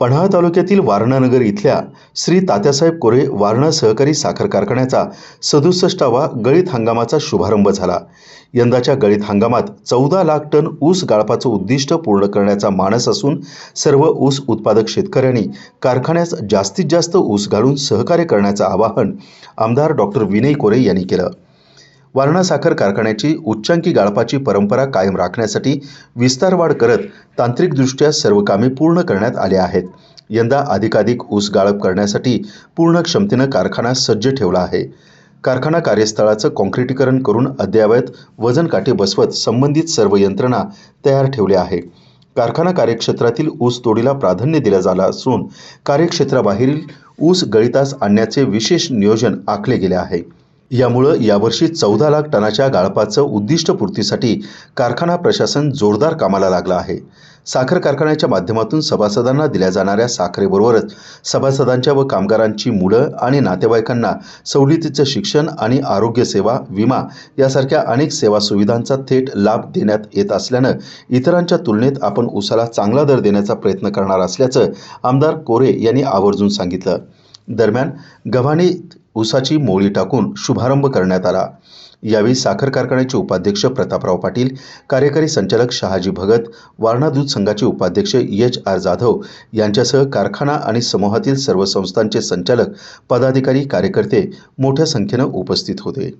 पन्हाळ तालुक्यातील वारणानगर इथल्या श्री तात्यासाहेब कोरे वारणा सहकारी साखर कारखान्याचा सदुसष्टावा गळीत हंगामाचा शुभारंभ झाला. यंदाच्या गळीत हंगामात चौदा लाख टन ऊस गाळपाचं उद्दिष्ट पूर्ण करण्याचा मानस असून सर्व ऊस उत्पादक शेतकऱ्यांनी कारखान्यास जास्तीत जास्त ऊस घालून सहकार्य करण्याचं आवाहन आमदार डॉक्टर विनय कोरे यांनी केलं. वारणा साखर कारखान्याची उच्चांकी गाळपाची परंपरा कायम राखण्यासाठी विस्तारवाढ करत तांत्रिकदृष्ट्या सर्व कामे पूर्ण करण्यात आले आहेत. यंदा अधिकाधिक ऊस गाळप करण्यासाठी पूर्ण क्षमतेनं कारखाना सज्ज ठेवला आहे. कारखाना कार्यस्थळाचं काँक्रिटीकरण करून अद्ययावत वजन बसवत संबंधित सर्व यंत्रणा तयार ठेवल्या आहे कारखाना कार्यक्षेत्रातील ऊस तोडीला प्राधान्य दिलं झालं असून कार्यक्षेत्राबाहेरील ऊस गळितास आणण्याचे विशेष नियोजन आखले गेले आहे. यामुळं यावर्षी चौदा लाख टनाच्या गाळपाचं उद्दिष्टपूर्तीसाठी कारखाना प्रशासन जोरदार कामाला लागलं आहे. साखर कारखान्याच्या माध्यमातून सभासदांना दिल्या जाणाऱ्या साखरेबरोबरच सभासदांच्या व कामगारांची मुलं आणि नातेवाईकांना सवलतीचं शिक्षण आणि आरोग्य सेवा विमा यासारख्या अनेक सेवा सुविधांचा थेट लाभ देण्यात येत असल्यानं इतरांच्या तुलनेत आपण ऊसाला चांगला दर देण्याचा प्रयत्न करणार असल्याचं आमदार कोरे यांनी आवर्जून सांगितलं. दरम्यान गव्हाणीत ऊसाची मोळी टाकून शुभारंभ करण्यात आला. यावेळी साखर कारखान्याचे उपाध्यक्ष प्रतापराव पाटील कार्यकारी संचालक शहाजी भगत वारणा दूध संघाचे उपाध्यक्ष एच आर जाधव यांच्यासह कारखाना आणि समूहातील सर्व संस्थांचे संचालक पदाधिकारी कार्यकर्ते मोठ्या संख्येनं उपस्थित होते.